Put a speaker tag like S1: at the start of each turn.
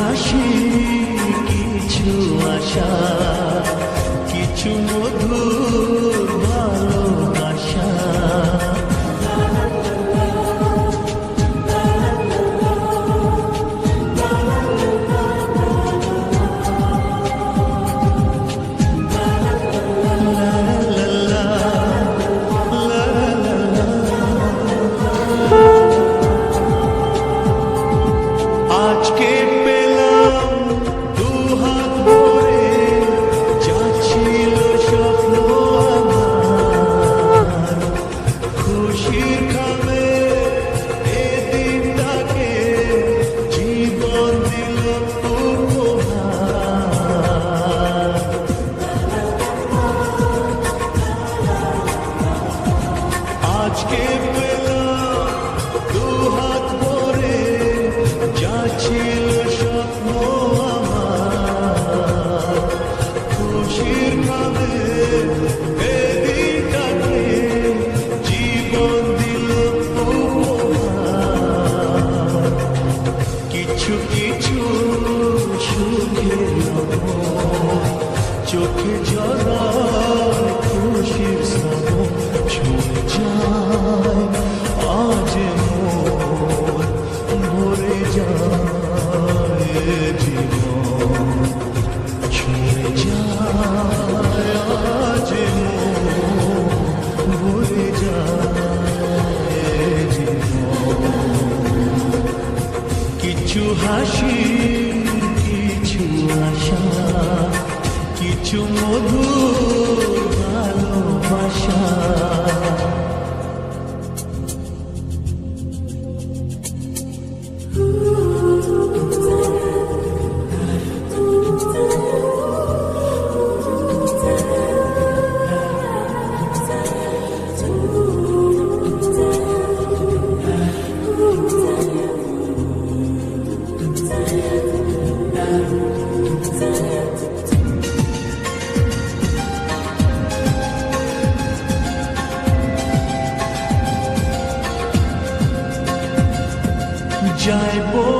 S1: হাসি কিছু আশা কিছু মধুর চোখে জড়া ciumodul 在不？